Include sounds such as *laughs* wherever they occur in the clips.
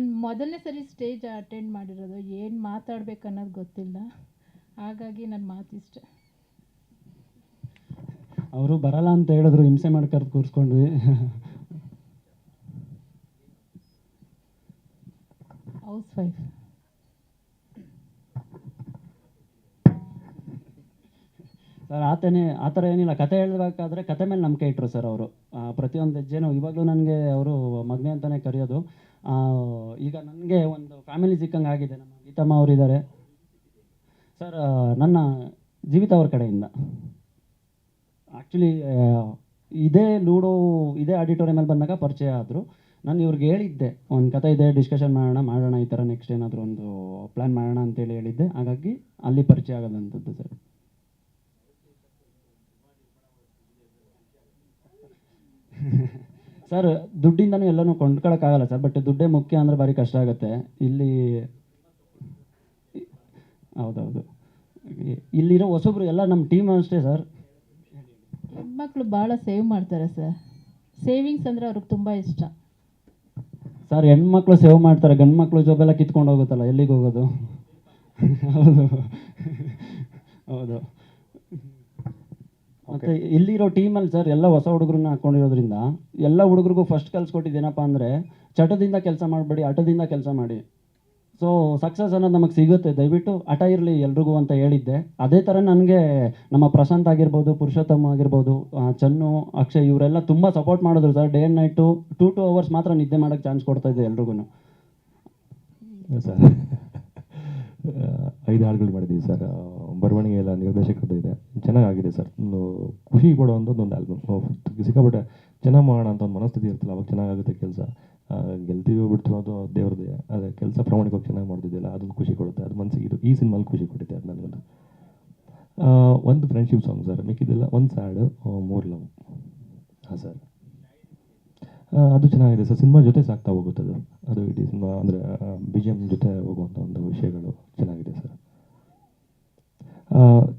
ನಾನು ಮೊದಲನೇ ಸರಿ ಸ್ಟೇಜ್ ಅಟೆಂಡ್ ಮಾಡಿರೋದು ಏನು ಮಾತಾಡ್ಬೇಕು ಅನ್ನೋದು ಗೊತ್ತಿಲ್ಲ. ಹಾಗಾಗಿ ನನ್ನ ಮಾತಿಷ್ಟೆ. ಅವರು ಬರಲ್ಲ ಅಂತ ಹೇಳಿದ್ರು ಹಿಂಸೆ ಮಾಡಿ ಕರೆದು ಕೂರಿಸ್ಕೊಂಡ್ವಿ. ಹೌಸ್ ವೈಫ್ ಸರ್, ಆತನೇ, ಆ ಥರ ಏನಿಲ್ಲ. ಕತೆ ಹೇಳಬೇಕಾದ್ರೆ ಕತೆ ಮೇಲೆ ನಂಬಿಕೆ ಇಟ್ಟರು ಸರ್ ಅವರು. ಪ್ರತಿಯೊಂದು ಹೆಜ್ಜೆನೂ ಇವಾಗಲೂ ನನಗೆ ಅವರು ಮಗನೇ ಅಂತಲೇ ಕರೆಯೋದು. ಈಗ ನನಗೆ ಒಂದು ಫ್ಯಾಮಿಲಿ ಸಿಕ್ಕಂಗೆ ಆಗಿದೆ. ನಮ್ಮ ಗೀತಮ್ಮ ಅವರಿದ್ದಾರೆ. ಸರ್ ನನ್ನ ಜೀವಿತ ಅವ್ರ ಕಡೆಯಿಂದ. ಆ್ಯಕ್ಚುಲಿ ಇದೇ ಲೂಡೋ, ಇದೇ ಆಡಿಟೋರಿಯಮಲ್ಲಿ ಬಂದಾಗ ಪರಿಚಯ ಆದರು. ನಾನು ಇವ್ರಿಗೆ ಹೇಳಿದ್ದೆ, ಒಂದು ಕತೆ ಇದೆ, ಡಿಸ್ಕಷನ್ ಮಾಡೋಣ ಮಾಡೋಣ ಈ ಥರ ನೆಕ್ಸ್ಟ್ ಏನಾದರೂ ಒಂದು ಪ್ಲ್ಯಾನ್ ಮಾಡೋಣ ಅಂತೇಳಿ ಹೇಳಿದ್ದೆ. ಹಾಗಾಗಿ ಅಲ್ಲಿ ಪರಿಚಯ ಆಗೋದಂಥದ್ದು ಸರ್. ಸರ್ ದುಡ್ಡಿಂದನೂ ಎಲ್ಲನೂ ಕೊಂಡ್ಕೊಳಕ್ಕಾಗಲ್ಲ ಸರ್ ಬಟ್ ದುಡ್ಡೇ ಮುಖ್ಯ ಅಂದರೆ ಭಾರಿ ಕಷ್ಟ ಆಗುತ್ತೆ. ಇಲ್ಲಿ ಹೌದೌದು. ಇಲ್ಲಿರೋ ಹೊಸೊಬ್ರು ಎಲ್ಲ ನಮ್ಮ ಟೀಮ್ ಅಷ್ಟೇ ಸರ್. ಹೆಣ್ಮಕ್ಳು ಭಾಳ ಸೇವ್ ಮಾಡ್ತಾರೆ ಸರ್. ಸೇವಿಂಗ್ಸ್ ಅಂದರೆ ಅವ್ರಿಗೆ ತುಂಬ ಇಷ್ಟ. ಸರ್ ಹೆಣ್ಮಕ್ಳು ಸೇವ್ ಮಾಡ್ತಾರೆ ಗಂಡು ಮಕ್ಕಳು ಜೊಬೆಲ್ಲ ಕಿತ್ಕೊಂಡು ಹೋಗುತ್ತಲ್ಲ ಎಲ್ಲಿಗೆ ಹೋಗೋದು? ಹೌದು. ಹೌದು. ಇಲ್ಲಿರೋ ಟೀಮಲ್ಲಿ ಸರ್ ಎಲ್ಲ ಹೊಸ ಹುಡುಗರನ್ನ ಹಾಕೊಂಡಿರೋದ್ರಿಂದ ಎಲ್ಲ ಹುಡುಗರಿಗೂ ಫಸ್ಟ್ ಕಲ್ಸ್ಕೊಟ್ಟಿದ್ದೇನಪ್ಪ ಅಂದರೆ ಚಟದಿಂದ ಕೆಲಸ ಮಾಡಬೇಡಿ, ಹಠದಿಂದ ಕೆಲಸ ಮಾಡಿ. ಸೊ ಸಕ್ಸಸ್ ಅನ್ನೋದು ನಮಗೆ ಸಿಗುತ್ತೆ. ದಯವಿಟ್ಟು ಹಠ ಇರಲಿ ಎಲ್ರಿಗೂ ಅಂತ ಹೇಳಿದ್ದೆ. ಅದೇ ಥರ ನನಗೆ ನಮ್ಮ ಪ್ರಶಾಂತ್ ಆಗಿರ್ಬೋದು, ಪುರುಷೋತ್ತಮ ಆಗಿರ್ಬೋದು ಚನ್ನು, ಅಕ್ಷಯ್ ಇವರೆಲ್ಲ ತುಂಬ ಸಪೋರ್ಟ್ ಮಾಡಿದ್ರು sir. Day and night two to hours ಮಾತ್ರ ನಿದ್ದೆ ಮಾಡೋಕ್ಕೆ ಚಾನ್ಸ್ ಕೊಡ್ತಾ ಇದ್ದೆ ಎಲ್ರಿಗೂ *laughs* ಸರ್ ಐದು ಹಾಡುಗಳು ಮಾಡಿದ್ದೀವಿ ಸರ್. ಬರವಣಿಗೆ ಎಲ್ಲ ಇದೆ. ಚೆನ್ನಾಗಿದೆ ಸರ್. ಖುಷಿ ಕೊಡುವಂಥದ್ದು ಒಂದು ಆಲ್ಬಮ್ ಸಿಕ್ಕಾಪಟ್ಟೆ ಚೆನ್ನಾಗಿ ಮಾಡೋಣ ಅಂತ ಒಂದು ಮನಸ್ಥಿತಿ ಇರ್ತಲ್ಲ ಅವಾಗ ಚೆನ್ನಾಗಾಗುತ್ತೆ ಕೆಲಸ. ಗೆಲ್ತೀವೋ ಬಿಡ್ತೀವೋ ದೇವ್ರದ್ದೇ. ಅದೇ ಕೆಲಸ ಪ್ರಾಮಾಣಿಕವಾಗಿ ಚೆನ್ನಾಗಿ ಮಾಡ್ತಿದ್ದಿಲ್ಲ, ಅದೊಂದು ಖುಷಿ ಕೊಡುತ್ತೆ. ಅದು ಮನಸ್ಸಿಗೆ ಇದು ಈ ಸಿನಿಮಾಲಿ ಖುಷಿ ಕೊಟ್ಟಿದೆ ಅದು ನನಗೊಂದು ಒಂದು ಫ್ರೆಂಡ್ಶಿಪ್ ಸಾಂಗ್ ಸರ್. ಮಿಕ್ಕಿದ್ದೆಲ್ಲ ಒಂದು ಸ್ಯಾಡು ಮೂರು ಲವ್ ಹಾಂ, ಸರ್. ಅದು ಚೆನ್ನಾಗಿದೆ ಸರ್. ಸಿನಿಮಾ ಜೊತೆ ಸಾಕ್ತಾ ಹೋಗುತ್ತೆ ಅದು. ಅದು ಇಡೀ ಸಿನಿಮಾ ಅಂದರೆ ಬಿ ಜಿ ಎಂ ಜೊತೆ ಹೋಗುವಂಥ ಒಂದು ವಿಷಯಗಳು ಚೆನ್ನಾಗಿದೆ.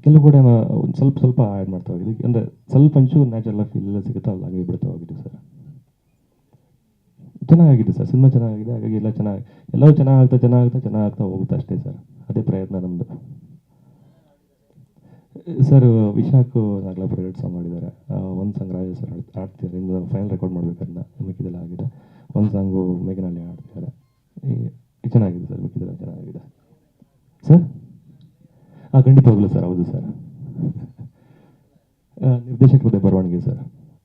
ಕೆಲವು ಕಡೆ ಒಂದು ಸ್ವಲ್ಪ ಸ್ವಲ್ಪ ಆ್ಯಡ್ ಮಾಡ್ತಾ ಹೋಗಿದ್ವಿ. ಅಂದರೆ ಸ್ವಲ್ಪ ಅಂಚು ನ್ಯಾಚುರಲ್ ಫೀಲ್ ಎಲ್ಲ ಸಿಗುತ್ತೋ ಅಲ್ಲಿ ಹಾಗೆ ಬಿಡ್ತಾ ಹೋಗಿದ್ವಿ ಸರ್. ಚೆನ್ನಾಗಿದೆ ಸರ್, ಸಿನಿಮಾ ಚೆನ್ನಾಗಿದೆ ಹಾಗಾಗಿ ಎಲ್ಲ ಚೆನ್ನಾಗಿ, ಎಲ್ಲವೂ ಚೆನ್ನಾಗ್ತಾ ಚೆನ್ನಾಗ್ತಾ ಚೆನ್ನಾಗ್ತಾ ಹೋಗುತ್ತೆ ಅಷ್ಟೇ ಸರ್. ಅದೇ ಪ್ರಯತ್ನ ನಮ್ಮದು ಸರ್, ವಿಶಾಖ್ ನಾಗಲ ಎರಡು ಸಾಂಗ್ ಮಾಡಿದ್ದಾರೆ. ಒಂದು ಸಾಂಗ್ ರಾಜ ಸರ್ ಆಡ್ ಆಡ್ತಿದ್ದಾರೆ ಇನ್ನು ಫೈನಲ್ ರೆಕಾರ್ಡ್ ಮಾಡ್ಬೇಕನ್ನ ಮಿಕ್ಕಿದೆಲ್ಲ ಆಗಿದೆ. ಒಂದು ಸಾಂಗು ಮೇಘನಹಳ್ಳಿ ಆಡ್ತಿದ್ದಾರೆ ಚೆನ್ನಾಗಿದೆ ಸರ್, ಮಿಕ್ಕಿದೆಲ್ಲ ಚೆನ್ನಾಗಿದೆ. ಹಾಂ ಖಂಡಿತವಾಗ್ಲೂ ಸರ್, ಹೌದು ಸರ್. ನಿರ್ದೇಶಕರದೇ ಬರವಣಿಗೆ ಸರ್.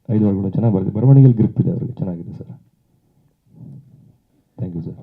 ಐದು ವಾರಗಳು ಚೆನ್ನಾಗಿ ಬರುತ್ತೆ ಬರವಣಿಗೆಯಲ್ಲಿ ಗ್ರಿಪ್ ಇದೆ, ಅವರಿಗೆ ಚೆನ್ನಾಗಿದೆ ಸರ್. Thank you sir